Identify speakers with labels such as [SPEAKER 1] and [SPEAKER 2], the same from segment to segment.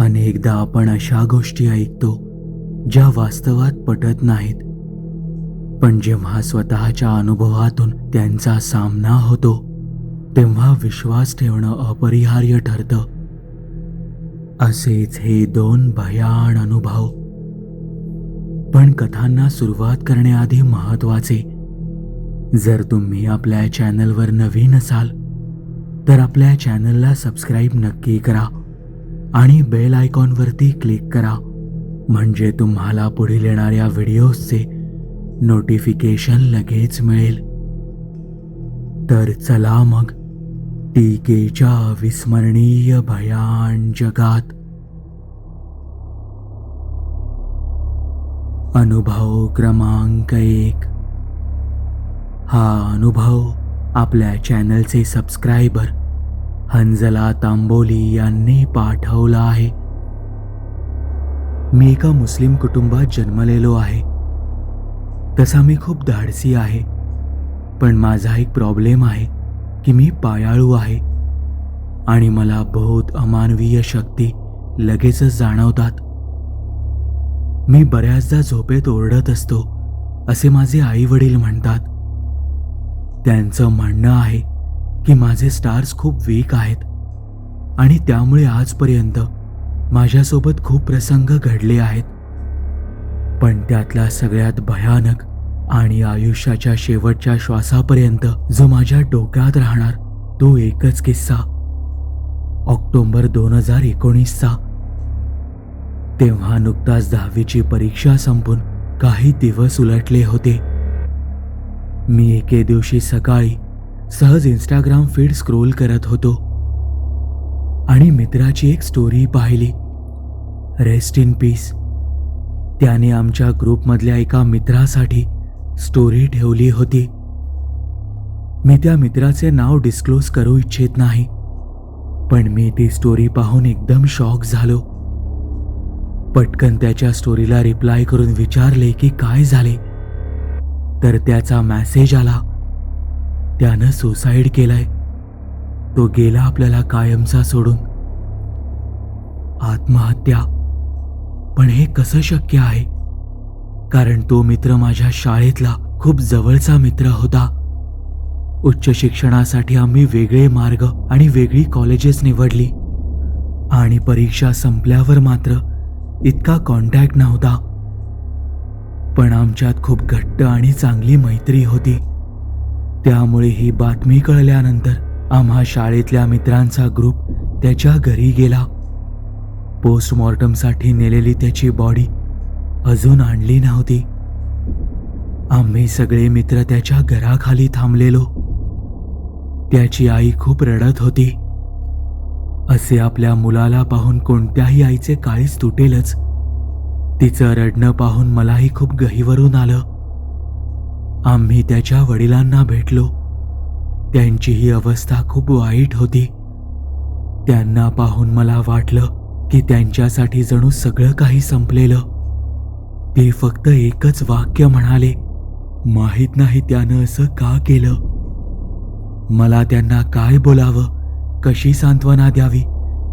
[SPEAKER 1] अनेकदा आपण अशा गोष्टी ऐकतो ज्या वास्तवात पटत नाहीत. पण जेव्हा स्वतःच्या अनुभवातून त्यांचा सामना होतो तेव्हा विश्वास ठेवणं अपरिहार्य ठरतं. असेच हे दोन भयान अनुभव. पण कथांना सुरुवात करण्याआधी महत्त्वाचे जर तुम्ही आपल्या चॅनलवर नवीन असाल तर आपल्या चॅनलला सबस्क्राईब नक्की करा. आणि बेल आयकॉनवरती क्लिक करा. म्हणजे तुम्हाला पुढील येणाऱ्या व्हिडिओजचे नोटिफिकेशन लगेच मिळेल. तर चला मग टीकेच्या अविस्मरणीय भयान जगात. अनुभव क्रमांक एक. हा अनुभव आपल्या चॅनलचे सबस्क्रायबर हंजला तांबोली यांनी पाठवला आहे. मी एका मुस्लिम कुटुंबात जन्मलेलो आहे. तसा मी खूप धाडसी आहे. पण माझा एक प्रॉब्लेम आहे की मी पायाळू आहे. आणि मला बहुत अमानवीय शक्ती लगेचच जाणवतात. मी बऱ्याचदा झोपेत ओरडत असतो असे माझे आई वडील म्हणतात. त्यांचं म्हणणं आहे की माझे स्टार्स खूप वीक आहेत. आणि त्यामुळे आजपर्यंत माझ्यासोबत खूप प्रसंग घडले आहेत. पण त्यातला सगळ्यात भयानक आणि आयुष्याच्या शेवटच्या श्वासापर्यंत जो माझ्या डोक्यात राहणार तो एकच किस्सा. ऑक्टोबर दोन हजार एकोणीसचा. तेव्हा नुकताच दहावीची परीक्षा संपून काही दिवस उलटले होते. मी एके दिवशी सकाळी सहज इंस्टाग्राम फीड स्क्रोल करत होतो. आणि मित्राची एक स्टोरी पाहिली. रेस्ट इन पीस त्याने आमच्या ग्रुपमधल्या एका मित्रासाठी स्टोरी ठेवली होती. मी त्या मित्राचे नाव डिस्क्लोज करू इच्छित नाही. पण मी ती स्टोरी पाहून एकदम शॉक झालो. पटकन त्याच्या स्टोरीला रिप्लाय करून विचारले की काय झाले? तर त्याचा मॅसेज आला. त्यानं सुसाईड केलाय. तो गेला आपल्याला कायमचा सोडून. आत्महत्या. पण हे कसं शक्य आहे? कारण तो मित्र माझ्या शाळेतला खूप जवळचा मित्र होता. उच्च शिक्षणासाठी आम्ही वेगळे मार्ग आणि वेगळी कॉलेजेस निवडली. आणि परीक्षा संपल्यावर मात्र इतका कॉन्टॅक्ट नव्हता. पण आमच्यात खूप घट्ट आणि चांगली मैत्री होती. त्यामुळे ही बातमी कळल्यानंतर आम्हा शाळेतल्या मित्रांचा ग्रुप त्याच्या घरी गेला. पोस्टमॉर्टमसाठी नेलेली त्याची बॉडी अजून आणली नव्हती. आम्ही सगळे मित्र त्याच्या घराखाली थांबलेलो. त्याची आई खूप रडत होती. असे आपल्या मुलाला पाहून कोणत्याही आईचे काळीच तुटेलच. तिचं रडणं पाहून मलाही खूप गहीवरून आलं. आम्ही त्याच्या वडिलांना भेटलो. त्यांची ही अवस्था खूप वाईट होती. त्यांना पाहून मला वाटलं की त्यांच्यासाठी जणू सगळं काही संपलेलं. ते फक्त एकच वाक्य म्हणाले माहीत नाही त्यानं असं का केलं? मला त्यांना काय बोलावं? कशी सांत्वना द्यावी?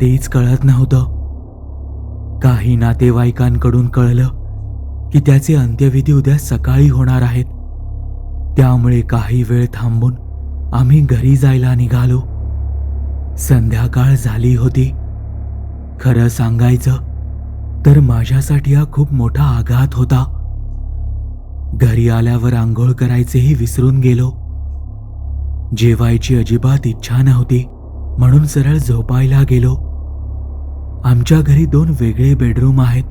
[SPEAKER 1] तेच कळत नव्हतं. काही नातेवाईकांकडून कळलं की त्याचे अंत्यविधी उद्या सकाळी होणार आहेत. त्यामुळे काही वेळ थांबून आम्ही घरी जायला निघालो. संध्याकाळ झाली होती. खरं सांगायचं तर माझ्यासाठी हा खूप मोठा आघात होता. घरी आल्यावर आंघोळ करायचेही विसरून गेलो. जेवायची अजिबात इच्छा नव्हती म्हणून सरळ झोपायला गेलो. आमच्या घरी दोन वेगळे बेडरूम आहेत.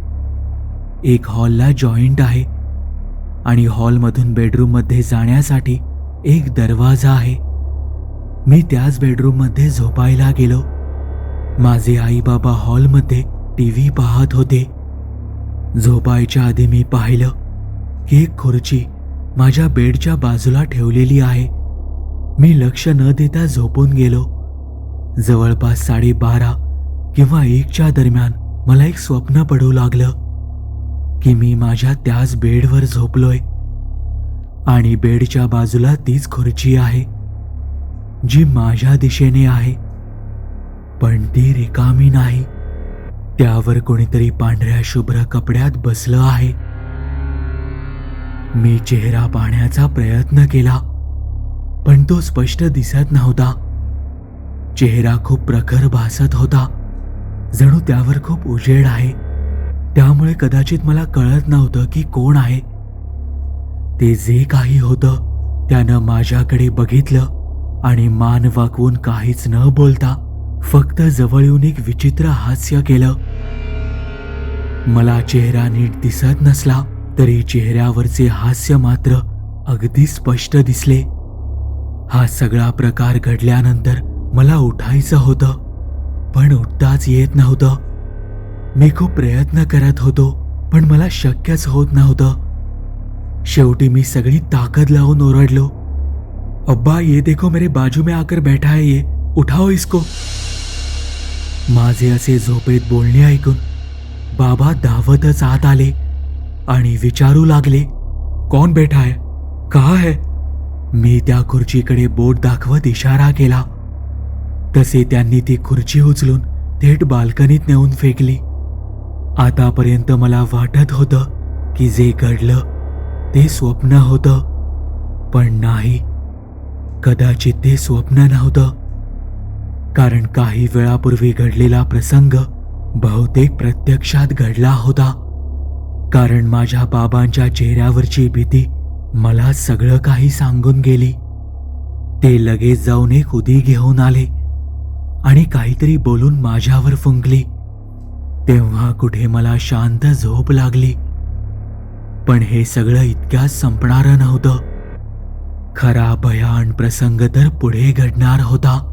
[SPEAKER 1] एक हॉलला जॉईंट आहे आणि हॉलमधून बेडरूममध्ये जाण्यासाठी एक दरवाजा आहे. मी त्याच बेडरूममध्ये झोपायला गेलो. माझे आई बाबा हॉलमध्ये टी व्ही पाहत होते. झोपायच्या आधी मी पाहिलं की एक खुर्ची माझ्या बेडच्या बाजूला ठेवलेली आहे. मी लक्ष न देता झोपून गेलो. जवळपास साडेबारा किंवा एकच्या दरम्यान मला एक स्वप्न पडू लागलं. की मी माझ्या त्याच बेडवर झोपलोय. आणि बेडच्या बाजूला तीच खुर्ची आहे जी माझ्या दिशेने आहे. पण ती रिकामी नाही. त्यावर कोणीतरी पांढऱ्या शुभ्र कपड्यात बसलं आहे. मी चेहरा पाहण्याचा प्रयत्न केला पण तो स्पष्ट दिसत नव्हता. चेहरा खूप प्रखर भासत होता. जणू त्यावर खूप उजेड आहे. त्यामुळे कदाचित मला कळत नव्हतं की कोण आहे. ते जे काही होतं त्यानं माझ्याकडे बघितलं आणि मान वाकवून काहीच न बोलता फक्त जवळ येऊन एक विचित्र हास्य केलं. मला चेहरा नीट दिसत नसला तरी चेहऱ्यावरचे हास्य मात्र अगदी स्पष्ट दिसले. हा सगळा प्रकार घडल्यानंतर मला उठायचं होतं पण उठताच येत नव्हतं. मी खूप प्रयत्न करत होतो पण मला शक्यच होत नव्हतं. शेवटी मी सगळी ताकद लावून ओरडलो. अब्बा ये देखो मेरे बाजू में आकर बैठा है ये. उठाओ इसको. माझे असे झोपेत बोलणे ऐकून बाबा धावतच आत आले आणि विचारू लागले कौन बैठा है? का है? मी त्या खुर्चीकडे बोट दाखवत इशारा केला. तसे त्यांनी ती खुर्ची उचलून थेट बाल्कनीत नेऊन फेकली. आतापर्यंत मला वाटत होतं की जे घडलं ते स्वप्न होतं. पण नाही. कदाचित ते स्वप्न नव्हतं. कारण काही वेळापूर्वी घडलेला प्रसंग बहुतेक प्रत्यक्षात घडला होता. कारण माझ्या बाबांच्या चेहऱ्यावरची भीती मला सगळं काही सांगून गेली. ते लगेच जाऊन एक उदी घेऊन आले आणि काहीतरी बोलून माझ्यावर फुंकली. तेव्हा कुठे मला शांत झोप लागली. पण हे सगळं इतक्या संपणारं नव्हतं. खरा भयान प्रसंग तर पुढे घडणार होता.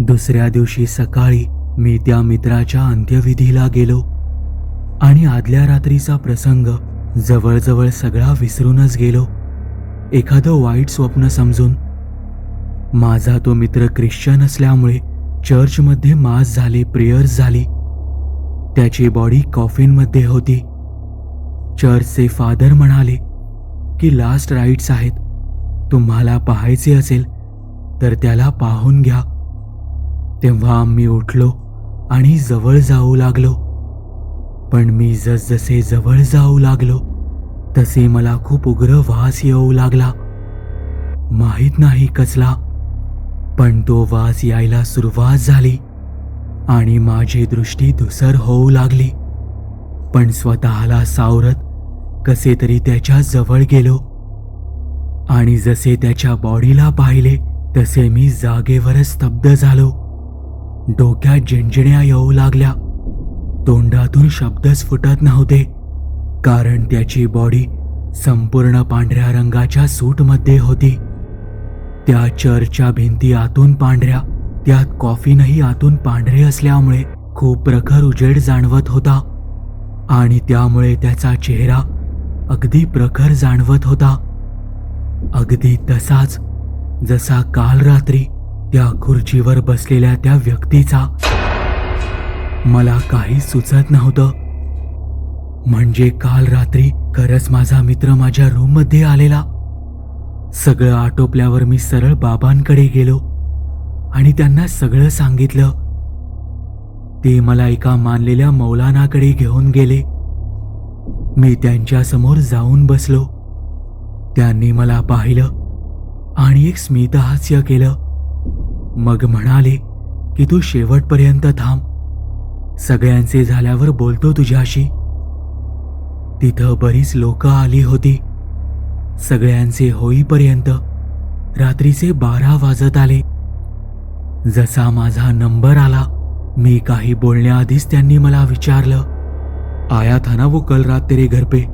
[SPEAKER 1] दुसऱ्या दिवशी सकाळी मी त्या मित्राच्या अंत्यविधीला गेलो. आणि आदल्या रात्रीचा प्रसंग जवळजवळ सगळा विसरूनच गेलो. एखादं वाईट स्वप्न समजून. माझा तो मित्र ख्रिश्चन असल्यामुळे चर्चमध्ये मास झाले प्रेयर्स झाली. त्याची बॉडी कॉफिनमध्ये होती. चर्चचे फादर म्हणाले की लास्ट राईट्स आहेत. तुम्हाला पाहायचे असेल तर त्याला पाहून घ्या. तेव्हा आम्ही उठलो आणि जवळ जाऊ लागलो. पण मी जसजसे जवळ जाऊ लागलो तसे मला खूप उग्र वास येऊ लागला. माहीत नाही कसला पण तो वास यायला सुरुवात झाली. आणि माझी दृष्टी धुसर होऊ लागली. पण स्वतःला सावरत कसे तरी त्याच्याजवळ गेलो. आणि जसे त्याच्या बॉडीला पाहिले तसे मी जागेवरच स्तब्ध झालो. डोक्यात जिंजण्या येऊ लागल्या. तोंडातून शब्दच फुटत नव्हते कारण त्याची बॉडी संपूर्ण पांढऱ्या रंगाच्या सूटमध्ये होती. त्या चर्चच्या भिंती आतून पांढऱ्या त्यात कॉफीनही आतून पांढरे असल्यामुळे खूप प्रखर उजेड जाणवत होता. आणि त्यामुळे त्याचा चेहरा अगदी प्रखर जाणवत होता. अगदी तसाच जसा काल रात्री त्या खुर्चीवर बसलेल्या त्या व्यक्तीचा. मला काही सुचत नव्हतं. म्हणजे काल रात्री खरंच माझा मित्र माझ्या रूममध्ये आलेला. सगळं आटोपल्यावर मी सरळ बाबांकडे गेलो. आणि त्यांना सगळं सांगितलं. ते मला एका मानलेल्या मौलानाकडे घेऊन गेले. मी त्यांच्यासमोर जाऊन बसलो. त्यांनी मला पाहिलं आणि एक स्मितहास्य केलं. मग म्हणाले की तू शेवटपर्यंत थांब. सगळ्यांचे झाल्यावर बोलतो तुझ्याशी. तिथं बरीच लोक आली होती. सगळ्यांचे होईपर्यंत रात्रीचे बारा वाजत आले. जसा माझा नंबर आला, मी काही बोलण्याआधीच त्यांनी मला विचारलं. आया था ना वो कल रात तेरे घर पे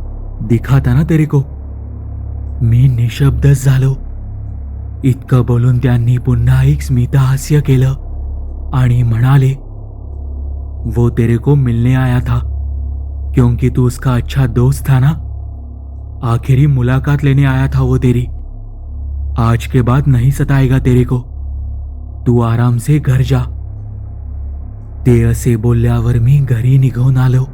[SPEAKER 1] दिखा था ना तेरे को. मी निशब्दच झालो. इतकं बोलून त्यांनी पुन्हा एक स्मितहास्य केलं आणि म्हणाले, वो तेरे को मिलने आया था, क्योंकि तू उसका अच्छा दोस्त था ना? आखिरी मुलाकात लेने आया था वो तेरी। आज के बाद नहीं सताएगा तेरे को। तू आराम से घर जा. ते असे बोलल्यावर मी घरी निघून आलो.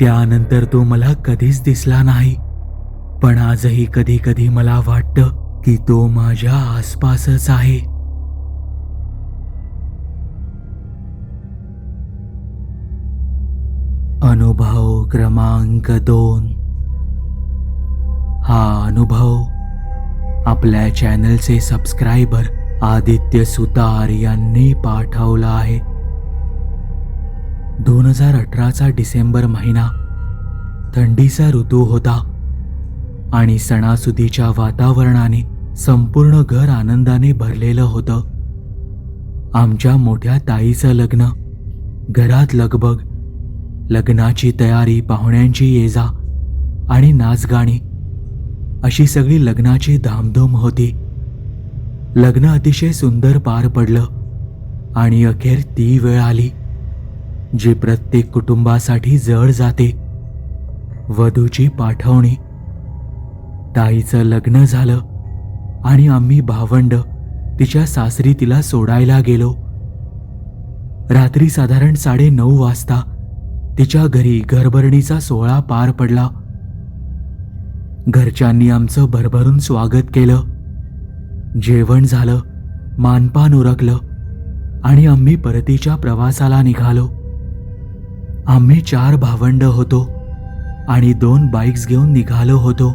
[SPEAKER 1] त्यानंतर तो मला कधीच दिसला नाही. पण आजही कधी कधी मला वाटतं की तो माझ्या आसपासच आहे. अनुभव क्रमांक दोन. हा अनुभव आपल्या चॅनलचे सबस्क्रायबर आदित्य सुतार यांनी पाठवला आहे. दोन हजार अठराचा डिसेंबर महिना थंडीचा ऋतू होता आणि सणासुदीच्या वातावरणाने संपूर्ण घर आनंदाने भरलेलं होतं. आमच्या मोठ्या ताईचं लग्न घरात लगबग लग्नाची तयारी पाहुण्यांची येजा आणि नाचगाणी अशी सगळी लग्नाची धामधूम होती. लग्न अतिशय सुंदर पार पडलं आणि अखेर ती वेळ आली जी प्रत्येक कुटुंबासाठी जड जाते. वधूची पाठवणी. ताईचं लग्न झालं आणि आम्ही भावंड तिच्या सासरी तिला सोडायला गेलो. रात्री साधारण साडे नऊ वाजता तिच्या घरी घरभरणीचा सोहळा पार पडला. घरच्यांनी आमचं भरभरून स्वागत केलं. जेवण झालं मानपान उरकलं आणि आम्ही परतीच्या प्रवासाला निघालो. आम्ही चार भावंड होतो आणि दोन बाईक्स घेऊन निघालो होतो.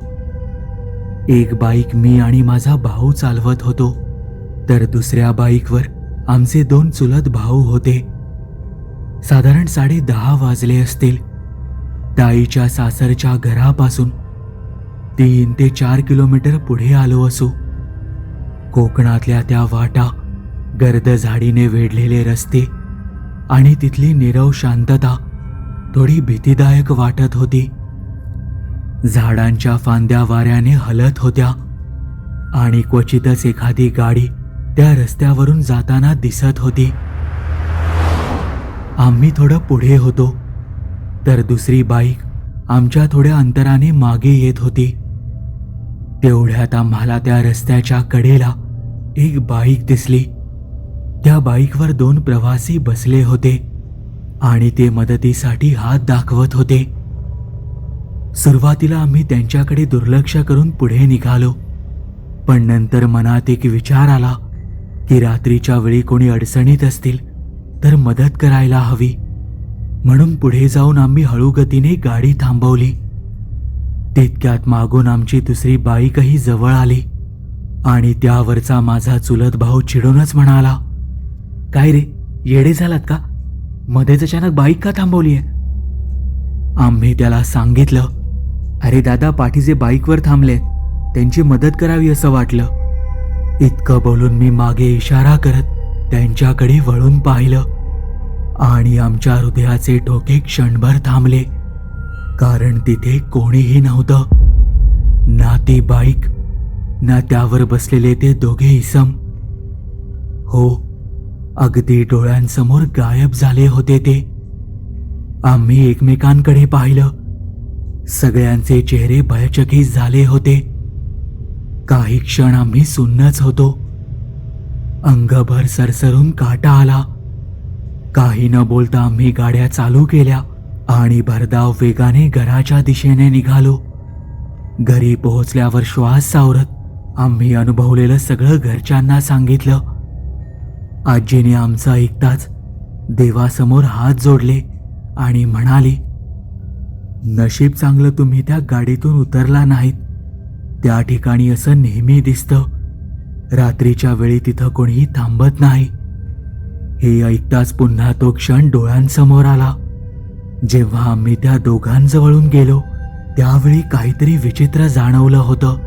[SPEAKER 1] एक बाईक मी आणि माझा भाऊ चालवत होतो तर दुसऱ्या बाईकवर आमचे दोन चुलत भाऊ होते. साधारण साडे दहा वाजले असतील. ताईच्या सासरच्या घरापासून तीन ते चार किलोमीटर पुढे आलो असू. कोकणातल्या त्या वाटा गर्द झाडीने वेढलेले रस्ते आणि तिथली निरव शांतता थोडी भीतीदायक वाटत होती. झाडांच्या फांद्या वाऱ्याने हलत होत्या आणि क्वचितच एखादी गाडी त्या रस्त्यावरून जाताना दिसत होती. आम्ही थोडं पुढे होतो तर दुसरी बाईक आमच्या थोड्या अंतराने मागे येत होती. तेवढ्यात आम्हाला त्या रस्त्याच्या कडेला एक बाईक दिसली. त्या बाईकवर दोन प्रवासी बसले होते आणि ते मदतीसाठी हात दाखवत होते. सुरुवातीला आम्ही त्यांच्याकडे दुर्लक्ष करून पुढे निघालो पण नंतर मनात एक विचार आला की रात्रीच्या वेळी कोणी अडचणीत असतील तर मदत करायला हवी. म्हणून पुढे जाऊन आम्ही हळूगतीने गाडी थांबवली. तितक्यात मागून आमची दुसरी बाईकही जवळ आली आणि त्यावरचा माझा चुलत भाऊ चिडूनच म्हणाला काय रे येडे झालात का? मध्येच अचानक बाईक का थांबवली आहे? आम्ही त्याला सांगितलं अरे दादा पाठीचे बाईकवर थांबले त्यांची मदत करावी असं वाटलं. इतकं बोलून मी मागे इशारा करत त्यांच्याकडे वळून पाहिलं आणि आमच्या हृदयाचे ठोके क्षणभर थांबले. कारण तिथे कोणीही नव्हतं. ना ती बाईक ना त्यावर बसलेले ते दोघे इसम. हो अगदी डोळ्यांसमोर गायब झाले होते ते. आम्ही एकमेकांकडे पाहिलं. सगळ्यांचे चेहरे भयचकित झाले होते. काही क्षण आम्ही सुन्नच होतो. अंगभर सरसरून काटा आला. काही न बोलता आम्ही गाड्या चालू केल्या. आणि भरधाव वेगाने घराच्या दिशेने निघालो. घरी पोहोचल्यावर श्वास सावरत आम्ही अनुभवलेलं सगळं घरच्यांना सांगितलं. आजीने आमचं ऐकताच देवासमोर हात जोडले आणि म्हणाली नशीब चांगलं तुम्ही त्या गाडीतून उतरला नाहीत. त्या ठिकाणी असं नेहमी दिसतं. रात्रीच्या वेळी तिथं कोणीही थांबत नाही. हे ऐकताच पुन्हा तो क्षण डोळ्यांसमोर आला. जेव्हा आम्ही त्या दोघांजवळून गेलो त्यावेळी काहीतरी विचित्र जाणवलं होतं.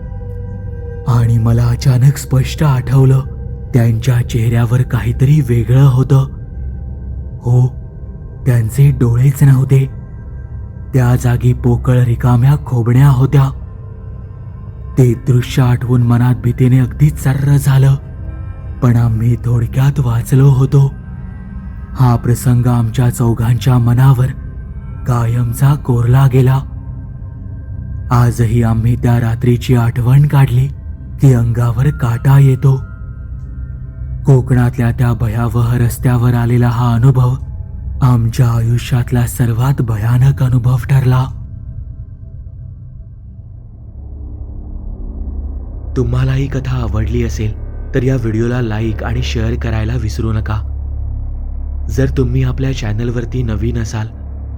[SPEAKER 1] आणि मला अचानक स्पष्ट आठवलं त्यांच्या चेहऱ्यावर काहीतरी वेगळं होतं. हो त्यांचे डोळेच नव्हते. त्या जागी पोकळ रिकाम्या खोबण्या होत्या. ते दृश्य आठवून मनात भीतीने अगदी चर्र झालं. पण आम्ही थोडक्यात वाचलो होतो. हा प्रसंग आमच्या चौघांच्या मनावर कायमचा कोरला गेला. आजही आम्ही त्या रात्रीची आठवण काढली की अंगावर काटा येतो. कोकणातल्या त्या भयावह रस्त्यावर आलेला हा अनुभव आमच्या आयुष्यातला सर्वात भयानक अनुभव ठरला. तुम्हाला ही कथा आवडली असेल तर या व्हिडिओला लाईक आणि शेअर करायला विसरू नका. जर तुम्ही आपल्या चॅनलवरती नवीन असाल